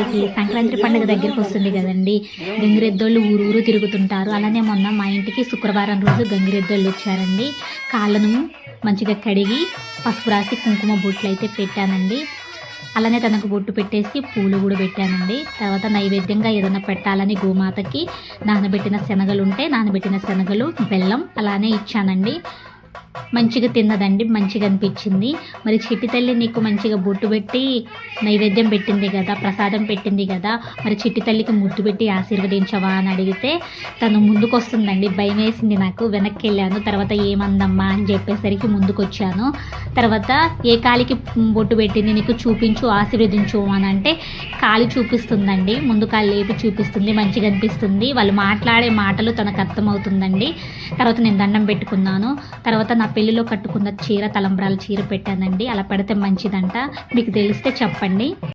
అందరికీ సంక్రాంతి పండుగ దగ్గరికి వస్తుంది కదండి. గంగిరెద్దోళ్ళు ఊరు ఊరు తిరుగుతుంటారు. అలానే మొన్న మా ఇంటికి శుక్రవారం రోజు గంగిరెద్దోళ్ళు వచ్చారండి. కాళ్ళను మంచిగా కడిగి పసుపు రాసి కుంకుమ బొట్లు అయితే పెట్టానండి. అలానే తనకు బొట్టు పెట్టేసి పూలు కూడా పెట్టానండి. తర్వాత నైవేద్యంగా ఏదైనా పెట్టాలని గోమాతకి నానబెట్టిన శనగలు ఉంటే నానబెట్టిన శనగలు బెల్లం అలానే ఇచ్చానండి. మంచిగా తిన్నదండి మంచిగా అనిపించింది. మరి చిట్టి తల్లి నీకు మంచిగా బొట్టు పెట్టి నైవేద్యం పెట్టింది కదా ప్రసాదం పెట్టింది కదా మరి చిట్టి తల్లికి ముద్దు పెట్టి ఆశీర్వదించవా అని అడిగితే తను ముందుకు వస్తుందండి భయం వేసింది నాకు వెనక్కి వెళ్ళాను తర్వాత ఏమందమ్మా అని చెప్పేసరికి ముందుకు వచ్చాను తర్వాత ఏ కాలికి బొట్టు పెట్టింది నీకు చూపించు ఆశీర్వదించు అని అంటే కాలు చూపిస్తుందండి. ముందు కాలు లేపి చూపిస్తుంది మంచిగా అనిపిస్తుంది. వాళ్ళు మాట్లాడే మాటలు తనకు అర్థమవుతుందండి. తర్వాత నేను దండం పెట్టుకున్నాను. తర్వాత నా పెళ్ళిలో కట్టుకున్న చీర తలంబ్రాల చీర పెట్టానండి. అలా పెడితే మంచిదంట. మీకు తెలిస్తే చెప్పండి.